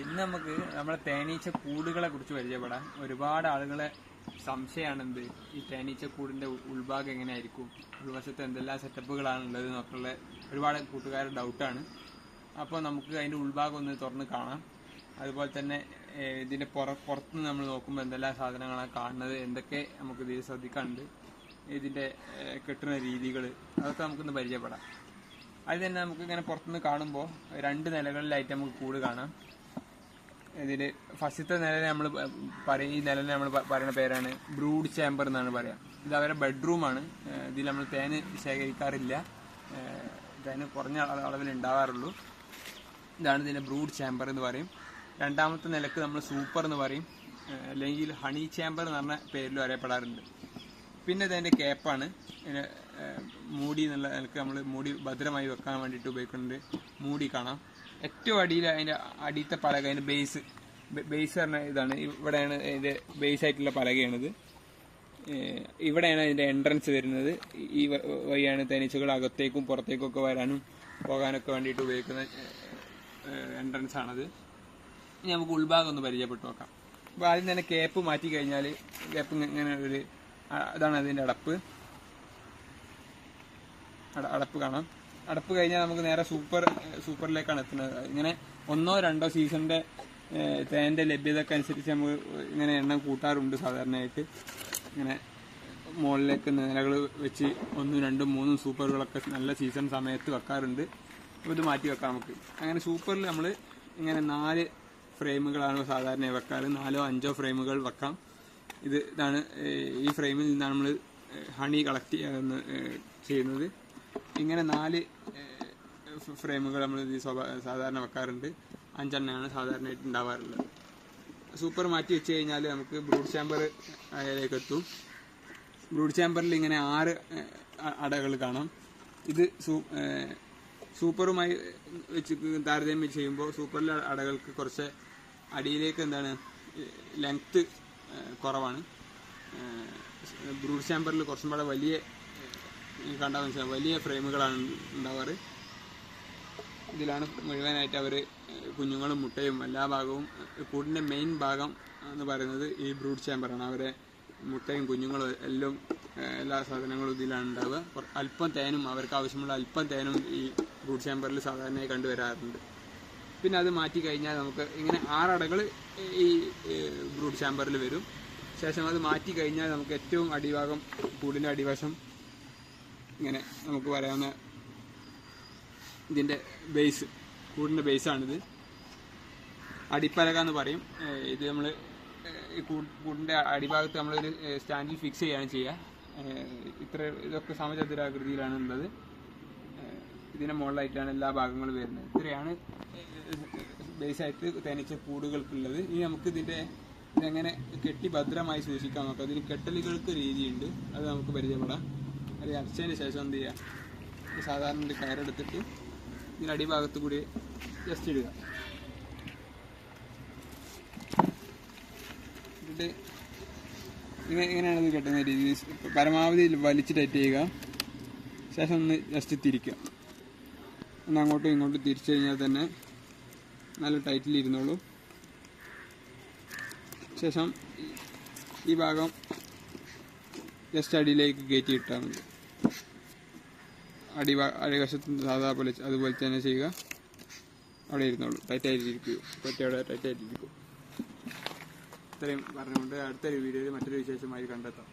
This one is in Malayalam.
ഇന്ന് നമുക്ക് നമ്മളെ തേനീച്ച കൂടുകളെ കുറിച്ച് പരിചയപ്പെടാം ഒരുപാട് ആളുകളെ സംശയമാണ് എന്ത് ഈ തേനീച്ച കൂടിന്റെ ഉൾഭാഗം എങ്ങനെയായിരിക്കും? ഉൾവശത്ത് എന്തെല്ലാം സെറ്റപ്പുകളാണ് ഉള്ളത് എന്നൊക്കെയുള്ള ഒരുപാട് കൂട്ടുകാരുടെ ഡൗട്ടാണ്. അപ്പോൾ നമുക്ക് അതിന്റെ ഉൾഭാഗം ഒന്ന് തുറന്ന് കാണാം. അതുപോലെ തന്നെ ഇതിന്റെ പുറ പുറത്തുനിന്ന് നമ്മൾ നോക്കുമ്പോൾ എന്തെല്ലാം സാധനങ്ങളാണ് കാണുന്നത് എന്തൊക്കെ നമുക്ക് ഇതിൽ ശ്രദ്ധിക്കാനുണ്ട് ഇതിന്റെ കെട്ടുന്ന രീതികൾ അതൊക്കെ നമുക്കൊന്ന് പരിചയപ്പെടാം. അത് തന്നെ നമുക്ക് ഇങ്ങനെ പുറത്തുനിന്ന് കാണുമ്പോൾ രണ്ട് നിലകളിലായിട്ട് നമുക്ക് കൂട് കാണാം. ഇതിൽ ഫസ്റ്റത്തെ നിലനെ നമ്മൾ പറയും ഈ നിലനെ നമ്മൾ പറയുന്ന പേരാണ് ബ്രൂഡ് ചേംബർ എന്നാണ് പറയാം. ഇത് അവരുടെ ബെഡ്റൂമാണ്. ഇതിൽ നമ്മൾ തേന് ശേഖരിക്കാറില്ല. തേന് കുറഞ്ഞ അള- അളവിൽ ഉണ്ടാവാറുള്ളൂ. ഇതാണ് ഇതിന്റെ ബ്രൂഡ് ചേംബർ എന്ന് പറയും. രണ്ടാമത്തെ നിലയ്ക്ക് നമ്മൾ സൂപ്പർ എന്ന് പറയും. അല്ലെങ്കിൽ ഹണി ചേംബർ എന്ന് പറഞ്ഞ പേരിലും അറിയപ്പെടാറുണ്ട്. പിന്നെ ഇതിന്റെ ഇതിന് മൂടി എന്നുള്ള നിലയ്ക്ക് നമ്മൾ മൂടി ഭദ്രമായി വെക്കാൻ വേണ്ടിയിട്ട് ഉപയോഗിക്കുന്നുണ്ട്. മൂടി കാണാം. ഏറ്റവും അടിയിൽ അതിന്റെ അടിയത്തെ പലക അതിന്റെ ബേസ് ബേസ് പറഞ്ഞ ഇതാണ്. ഇവിടെയാണ് ഇതിന്റെ ബേസ് ആയിട്ടുള്ള പലകയാണിത്. ഇവിടെയാണ് അതിന്റെ എൻട്രൻസ് വരുന്നത്. ഈ വഴിയാണ് തേനീച്ചകൾ അകത്തേക്കും പുറത്തേക്കും ഒക്കെ വരാനും പോകാനൊക്കെ വേണ്ടിയിട്ട് ഉപയോഗിക്കുന്ന എൻട്രൻസ് ആണത്. ഇനി നമുക്ക് ഉൾഭാഗം ഒന്ന് പരിചയപ്പെട്ട് നോക്കാം. അപ്പോൾ ആദ്യം തന്നെ കേപ്പ് മാറ്റി കഴിഞ്ഞാൽ കേപ്പ് ഇങ്ങനെ ഒരു അതാണ് അതിന്റെ അടപ്പ്. അട- അടപ്പ് കാണാം. അടപ്പ് കഴിഞ്ഞാൽ നമുക്ക് നേരെ സൂപ്പർ സൂപ്പറിലേക്കാണ് എത്തുന്നത്. ഇങ്ങനെ ഒന്നോ രണ്ടോ സീസണിന്റെ തേന്റെ ലഭ്യതക്ക് അനുസരിച്ച് നമ്മൾ ഇങ്ങനെ എണ്ണം കൂട്ടാറുണ്ട് സാധാരണയായിട്ട്. ഇങ്ങനെ മുകളിലേക്ക് നിലകൾ വെച്ച് ഒന്നും രണ്ടും മൂന്നും സൂപ്പറുകളൊക്കെ നല്ല സീസൺ സമയത്ത് വെക്കാറുണ്ട്. അപ്പോൾ ഇത് മാറ്റി വെക്കാം നമുക്ക്. അങ്ങനെ സൂപ്പറിൽ നമ്മൾ ഇങ്ങനെ നാല് ഫ്രെയിമുകളാണ് സാധാരണ വെക്കാറ്. നാലോ അഞ്ചോ ഫ്രെയിമുകൾ വെക്കാം. ഇത് ഇതാണ് ഈ ഫ്രെയിമിൽ നിന്നാണ് നമ്മൾ ഹണി കളക്ട് ചെയ്യുന്നത്. ഇങ്ങനെ നാല് ഫ്രെയിമുകൾ നമ്മൾ സാധാരണ വെക്കാറുണ്ട്. അഞ്ചെണ്ണയാണ് സാധാരണയായിട്ട് ഉണ്ടാവാറുള്ളത്. സൂപ്പർ മാറ്റി വെച്ച് കഴിഞ്ഞാൽ നമുക്ക് ബ്രൂഡ് ചാമ്പർ അതിലേക്ക് എത്തും. ബ്രൂഡ് ചാമ്പറിൽ ഇങ്ങനെ ആറ് അടകൾ കാണാം. ഇത് സൂപ്പറുമായി വെച്ച് താരതമ്യം ചെയ്യുമ്പോൾ സൂപ്പറിലെ അടകൾക്ക് കുറച്ച് അടിയിലേക്ക് എന്താണ് ലെങ്ത്ത് കുറവാണ്. ബ്രൂഡ് ചാമ്പറിൽ കുറച്ചും കൂടെ വലിയ ഏഹ്, കണ്ടാൽ വെച്ചാൽ വലിയ ഫ്രെയിമുകളാണ് ഉണ്ടാവാറ്. ഇതിലാണ് മുഴുവനായിട്ട് അവർ കുഞ്ഞുങ്ങളും മുട്ടയും എല്ലാ ഭാഗവും കൂടിന്റെ മെയിൻ ഭാഗം എന്ന് പറയുന്നത് ഈ ബ്രൂഡ് ചാമ്പറാണ്. അവരെ മുട്ടയും കുഞ്ഞുങ്ങളും എല്ലാം എല്ലാ സാധനങ്ങളും ഇതിലാണ് ഉണ്ടാവുക. അല്പം തേനും അവർക്ക് ആവശ്യമുള്ള അല്പം തേനും ഈ ബ്രൂഡ് ചാമ്പറിൽ സാധാരണയായി കണ്ടുവരാറുണ്ട്. പിന്നെ അത് മാറ്റി കഴിഞ്ഞാൽ നമുക്ക് ഇങ്ങനെ ആറടകൾ ഈ ബ്രൂഡ് ചാമ്പറിൽ വരും. ശേഷം അത് മാറ്റി കഴിഞ്ഞാൽ നമുക്ക് ഏറ്റവും അടിഭാഗം കൂടിന്റെ അടിവശം ഇങ്ങനെ നമുക്ക് പറയാവുന്ന ഇതിന്റെ ബേസ് കൂടിന്റെ ബേസാണിത് അടിപ്പലക എന്ന് പറയും. ഇത് നമ്മൾ കൂടിന്റെ അടിഭാഗത്ത് നമ്മളൊരു സ്റ്റാൻഡിൽ ഫിക്സ് ചെയ്യാണ് ചെയ്യുക ഇത്ര ഇതൊക്കെ സമചതുരാകൃതിയിലാണ് ഉള്ളത്. ഇതിന്റെ മുകളിലായിട്ടാണ് എല്ലാ ഭാഗങ്ങളും വരുന്നത്. ഇത്രയാണ് ബേസായിട്ട് തനിച്ച കൂടുകൾക്കുള്ളത്. ഇനി നമുക്ക് ഇതിന്റെ ഇതെങ്ങനെ കെട്ടി ഭദ്രമായി സൂക്ഷിക്കാൻ നോക്കാം അതിന് കെട്ടലുകൾക്ക് രീതിയുണ്ട്. അത് നമുക്ക് പരിചയപ്പെടാം. അത് അടച്ചതിന് ശേഷം എന്ത് ചെയ്യുക? സാധാരണ ഒരു കയറെടുത്തിട്ട് ഇതിന് അടിഭാഗത്ത് കൂടി ജസ്റ്റ് ഇടുക. എന്നിട്ട് ഇങ്ങനെ ഇങ്ങനെയാണ് ഇത് കെട്ടുന്ന രീതി. പരമാവധി വലിച്ച് ടൈറ്റ് ചെയ്യുക. ശേഷം ഒന്ന് ജസ്റ്റ് തിരിക്കുക. ഒന്ന് അങ്ങോട്ടും ഇങ്ങോട്ടും തിരിച്ചു കഴിഞ്ഞാൽ തന്നെ നല്ല ടൈറ്റിൽ ഇരുന്നോളൂ. ശേഷം ഈ ഭാഗം ജസ്റ്റ് അടിയിലേക്ക് കയറ്റി ഇട്ടാൽ മതി. അടി അടിവശത്ത് സാധാ പോലെ അതുപോലെ തന്നെ ചെയ്യുക. അവിടെ ഇരുന്നോളൂ. ടൈറ്റായിട്ടിരിക്കൂ പറ്റി ടൈറ്റായിട്ടിരിക്കൂ ടൈറ്റായിട്ടിരിക്കും ഇത്രയും പറഞ്ഞുകൊണ്ട് അടുത്തൊരു വീഡിയോയിൽ മറ്റൊരു വിശേഷമായി കണ്ടെത്താം.